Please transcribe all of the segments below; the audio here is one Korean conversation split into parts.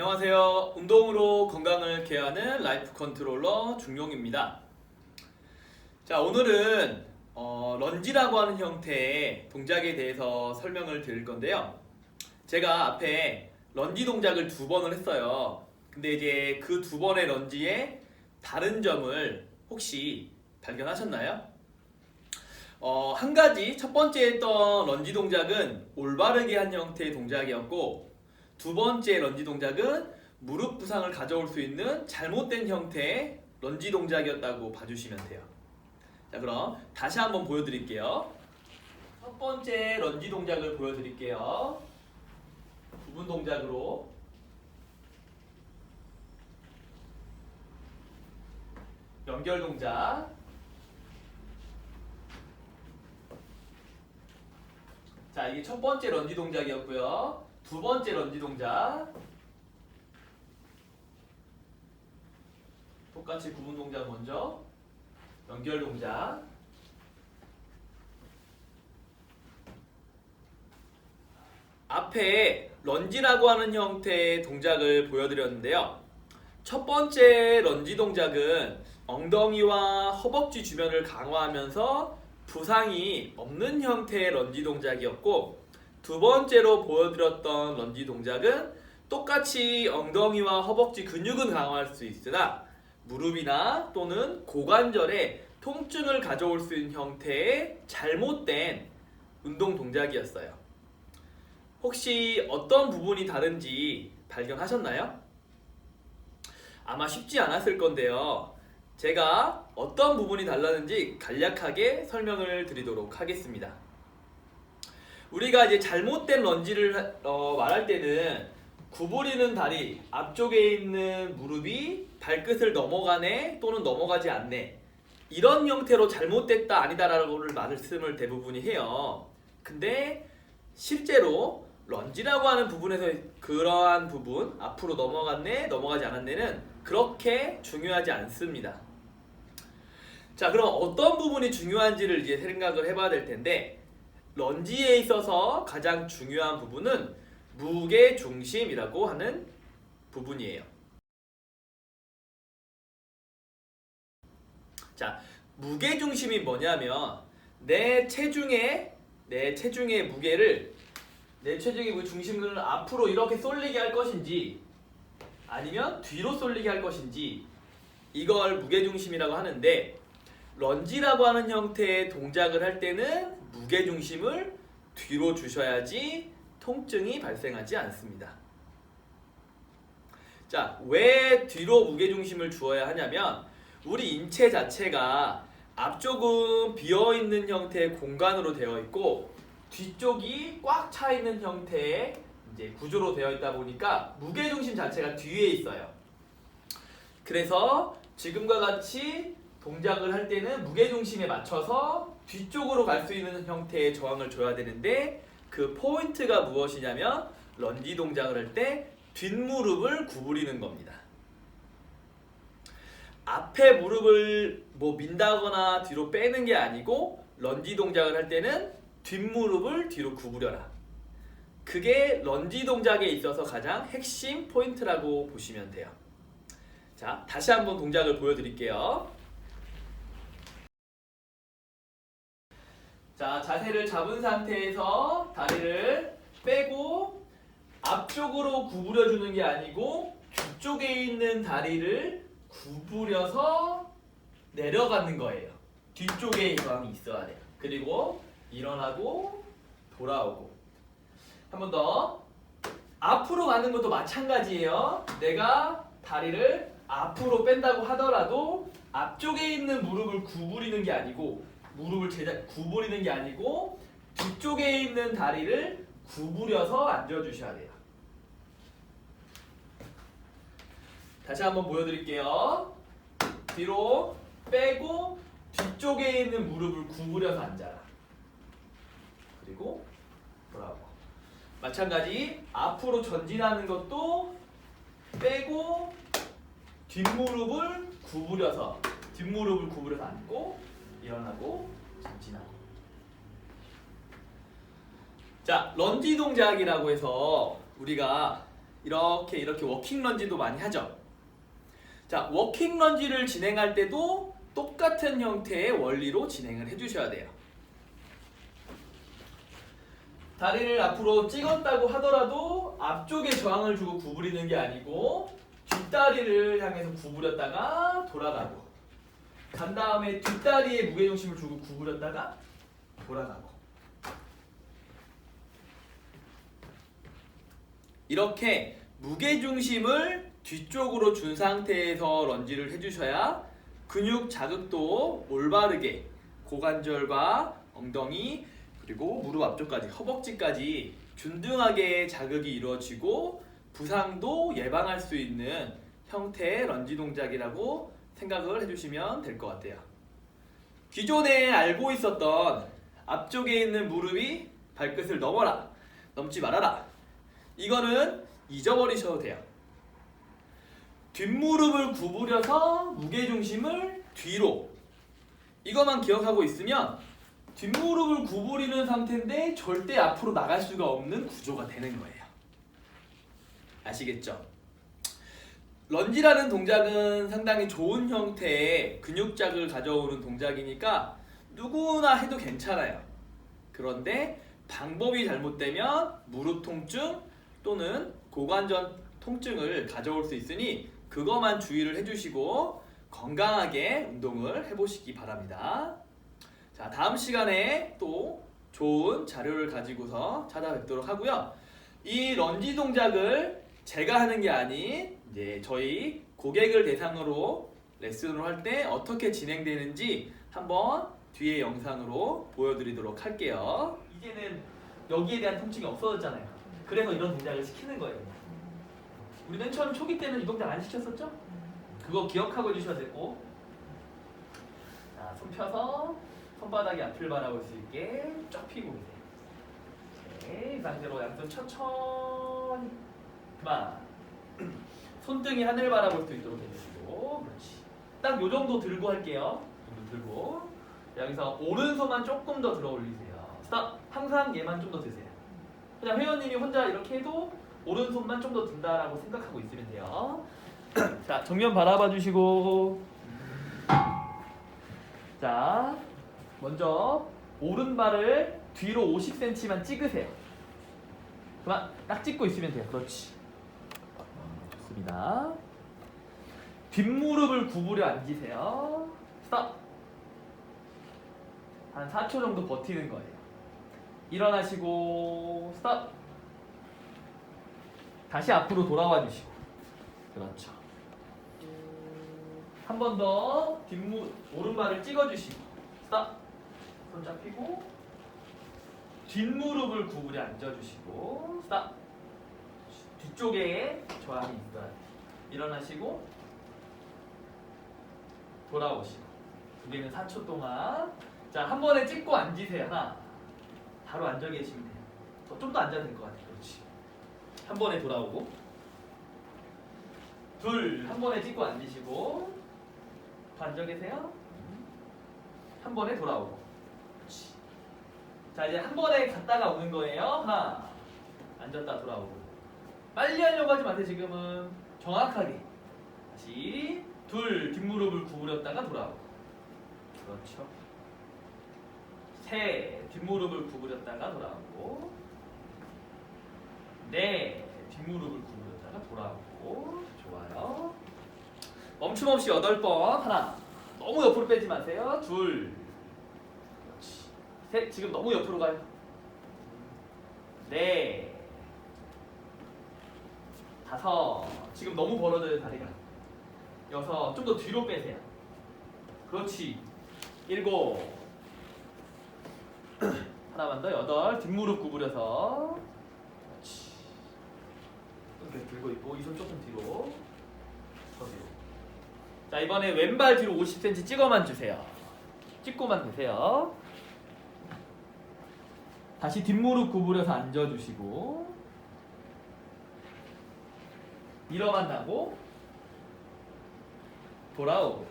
안녕하세요. 운동으로 건강을 케어하는 라이프 컨트롤러 중용입니다. 자, 오늘은 어, 런지라고 하는 형태의 동작에 대해서 설명을 드릴 건데요. 제가 앞에 런지 동작을 두 번을 했어요. 근데 이제 그 두 번의 런지에 다른 점을 혹시 발견하셨나요? 어, 한 가지 첫 번째 했던 런지 동작은 올바르게 한 형태의 동작이었고 두 번째 런지 동작은 무릎 부상을 가져올 수 있는 잘못된 형태의 런지 동작이었다고 봐주시면 돼요. 자, 그럼 다시 한번 보여드릴게요. 첫 번째 런지 동작을 보여드릴게요. 부분 동작으로. 연결 동작. 자, 이게 첫 번째 런지 동작이었고요. 두 번째 런지 동작. 똑같이 구분 동작 먼저. 연결 동작. 앞에 런지라고 하는 형태의 동작을 보여드렸는데요. 첫 번째 런지 동작은 엉덩이와 허벅지 주변을 강화하면서 부상이 없는 형태의 런지 동작이었고 두 번째로 보여드렸던 런지 동작은 똑같이 엉덩이와 허벅지 근육은 강화할 수 있으나 무릎이나 또는 고관절에 통증을 가져올 수 있는 형태의 잘못된 운동 동작이었어요. 혹시 어떤 부분이 다른지 발견하셨나요? 아마 쉽지 않았을 건데요. 제가 어떤 부분이 달랐는지 간략하게 설명을 드리도록 하겠습니다. 우리가 이제 잘못된 런지를 어, 말할 때는 구부리는 다리 앞쪽에 있는 무릎이 발끝을 넘어가네 또는 넘어가지 않네 이런 형태로 잘못됐다 아니다라고를 말씀을 대부분이 해요. 근데 실제로 런지라고 하는 부분에서 그러한 부분 앞으로 넘어갔네 넘어가지 않았네는 그렇게 중요하지 않습니다. 자 그럼 어떤 부분이 중요한지를 이제 생각을 해봐야 될 텐데 런지에 있어서 가장 중요한 부분은 무게 중심이라고 하는 부분이에요. 자, 무게 중심이 뭐냐면 내 체중의 내 체중의 무게를 내 체중의 무 중심을 앞으로 이렇게 쏠리게 할 것인지 아니면 뒤로 쏠리게 할 것인지 이걸 무게 중심이라고 하는데 런지라고 하는 형태의 동작을 할 때는 무게 중심을 뒤로 주셔야지 통증이 발생하지 않습니다. 자, 왜 뒤로 무게 중심을 주어야 하냐면 우리 인체 자체가 앞쪽은 비어 있는 형태의 공간으로 되어 있고 뒤쪽이 꽉 차 있는 형태의 이제 구조로 되어 있다 보니까 무게 중심 자체가 뒤에 있어요. 그래서 지금과 같이 동작을 할 때는 무게 중심에 맞춰서 뒤쪽으로 갈 수 있는 형태의 저항을 줘야 되는데 그 포인트가 무엇이냐면 런지 동작을 할 때 뒷무릎을 구부리는 겁니다. 앞에 무릎을 뭐 민다거나 뒤로 빼는 게 아니고 런지 동작을 할 때는 뒷무릎을 뒤로 구부려라. 그게 런지 동작에 있어서 가장 핵심 포인트라고 보시면 돼요. 자, 다시 한번 동작을 보여드릴게요. 자, 자세를 잡은 상태에서 다리를 빼고 앞쪽으로 구부려 주는 게 아니고 뒤쪽에 있는 다리를 구부려서 내려가는 거예요. 뒤쪽에 이감이 있어야 돼요. 그리고 일어나고 돌아오고 한 번 더 앞으로 가는 것도 마찬가지예요. 내가 다리를 앞으로 뺀다고 하더라도 앞쪽에 있는 무릎을 구부리는 게 아니고 무릎을 제자 구부리는 게 아니고 뒤쪽에 있는 다리를 구부려서 앉아 주셔야 돼요. 다시 한번 보여드릴게요. 뒤로 빼고 뒤쪽에 있는 무릎을 구부려서 앉아라. 그리고 돌아오고. 마찬가지 앞으로 전진하는 것도 빼고 뒷무릎을 구부려서 뒷무릎을 구부려서 앉고 일어나고 전진하고. 자, 런지 동작이라고 해서 우리가 이렇게 이렇게 워킹 런지도 많이 하죠. 자, 워킹 런지를 진행할 때도 똑같은 형태의 원리로 진행을 해주셔야 돼요. 다리를 앞으로 찍었다고 하더라도 앞쪽에 저항을 주고 구부리는 게 아니고 뒷다리를 향해서 구부렸다가 돌아가고 간 다음에 뒷다리에 무게중심을 주고 구부렸다가 돌아가고. 이렇게 무게중심을 뒤쪽으로 준 상태에서 런지를 해주셔야 근육 자극도 올바르게 고관절과 엉덩이 그리고 무릎 앞쪽까지 허벅지까지 균등하게 자극이 이루어지고 부상도 예방할 수 있는 형태의 런지 동작이라고 생각을 해주시면 될 것 같아요. 기존에 알고 있었던 앞쪽에 있는 무릎이 발끝을 넘어라, 넘지 말아라. 이거는 잊어버리셔도 돼요. 뒷무릎을 구부려서 무게중심을 뒤로. 이것만 기억하고 있으면 뒷무릎을 구부리는 상태인데 절대 앞으로 나갈 수가 없는 구조가 되는 거예요. 아시겠죠? 런지라는 동작은 상당히 좋은 형태의 근육 자극을 가져오는 동작이니까 누구나 해도 괜찮아요. 그런데 방법이 잘못되면 무릎 통증 또는 고관절 통증을 가져올 수 있으니 그것만 주의를 해주시고 건강하게 운동을 해보시기 바랍니다. 자, 다음 시간에 또 좋은 자료를 가지고서 찾아뵙도록 하고요. 이 런지 동작을 제가 하는 게 아닌 이제 저희 고객을 대상으로 레슨을 할 때 어떻게 진행되는지 한번 뒤에 영상으로 보여드리도록 할게요. 이제는 여기에 대한 통증이 없어졌잖아요. 그래서 이런 동작을 시키는 거예요. 우리 맨 처음 초기 때는 이 동작 안 시켰었죠? 그거 기억하고 해주셔야 되고 자, 손 펴서 손바닥이 앞을 바라볼 수 있게 쫙 펴고 계세요. 네, 이 상태로 양손 천천히 그만 손등이 하늘 바라볼 수 있도록 해주시고 그렇지. 딱 요 정도 들고 할게요. 이 정도 들고. 여기서 오른손만 조금 더 들어 올리세요. 스탑. 항상 얘만 좀 더 드세요. 그냥 회원님이 혼자 이렇게 해도 오른손만 좀 더 든다라고 생각하고 있으면 돼요. 자 정면 바라봐 주시고. 자 먼저 오른발을 뒤로 50cm만 찍으세요. 그만. 딱 찍고 있으면 돼요. 그렇지 좋습니다. 뒷무릎을 구부려 앉으세요. 스톱. 한 4초 정도 버티는 거예요. 일어나시고 스톱. 다시 앞으로 돌아와 주시고. 그렇죠. 한 번 더 뒷무 오른발을 찍어 주시고. 스톱. 손 잡히고 뒷무릎을 구부려 앉아 주시고. 스톱. 뒤쪽에 저항이 있어야 돼. 일어나시고 돌아오시고. 두 개는 4초 동안 자 한 번에 찍고 앉으세요. 하나. 바로 앉아 계시면 돼요. 좀 더 앉아도 될 것 같아요. 그렇지. 한 번에 돌아오고. 둘 한 번에 찍고 앉으시고. 더 앉아 계세요. 한 번에 돌아오고. 그렇지. 자 이제 한 번에 갔다가 오는 거예요. 하나. 앉았다 돌아오고 빨리 하려고 하지 마세요 지금은. 정확하게. 다시 둘 뒷무릎을 구부렸다가 돌아오고. 그렇죠. 셋 뒷무릎을 구부렸다가 돌아오고. 넷 뒷무릎을 구부렸다가 돌아오고. 좋아요. 멈춤 없이 여덟 번. 하나. 너무 옆으로 빼지 마세요. 둘. 그렇지. 셋. 지금 너무 옆으로 가요. 넷 다섯 지금 너무 벌어져요 다리가. 여섯 좀 더 뒤로 빼세요. 그렇지. 일곱. 하나만 더 여덟. 뒷무릎 구부려서. 그렇지. 이렇게 들고 있고 이 손 조금 뒤로. 더 뒤로. 자 이번에 왼발 뒤로 50cm 찍어만 주세요. 찍고만 되세요. 다시 뒷무릎 구부려서 앉아주시고 일어만나고 돌아오고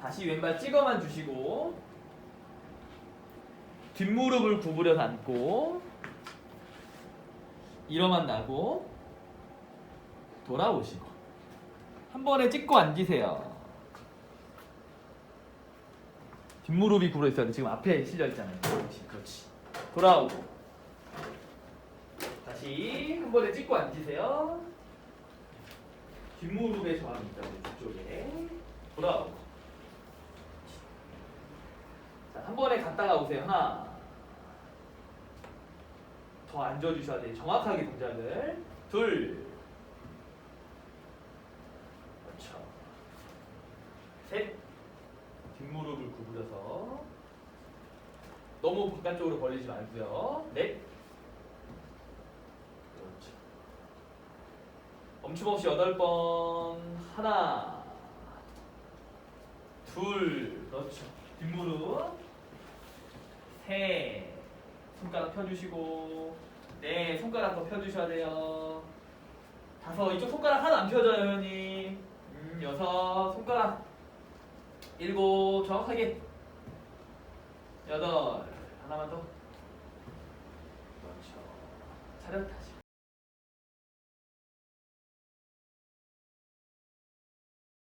다시 왼발 찍어만 주시고 뒷무릎을 구부려서 앉고 일어만 나고 돌아오시고 한 번에 찍고 앉으세요. 뒷무릎이 굽어 있어야 돼. 지금 앞에 실려 있잖아요. 그렇지, 그렇지. 돌아오고 다시 한 번에 찍고 앉으세요. 뒷무릎에 저항이 있다고 뒤쪽에 돌아오고 자, 한 번에 갔다가 오세요. 하나 더 앉아주셔야 돼요. 정확하게 동작을 둘 그렇죠 셋 뒷무릎을 구부려서 너무 바깥쪽으로 벌리지 말고요. 넷 그렇죠 멈춤없이 여덟 번. 하나 둘 그렇죠. 뒷무릎. 셋 손가락 펴주시고. 네 손가락 더 펴주셔야 돼요. 다섯 이쪽 손가락 하나 안 펴져요 회원님. 음, 여섯 손가락. 일곱 정확하게. 여덟. 하나만 더. 그렇죠. 차렷 다시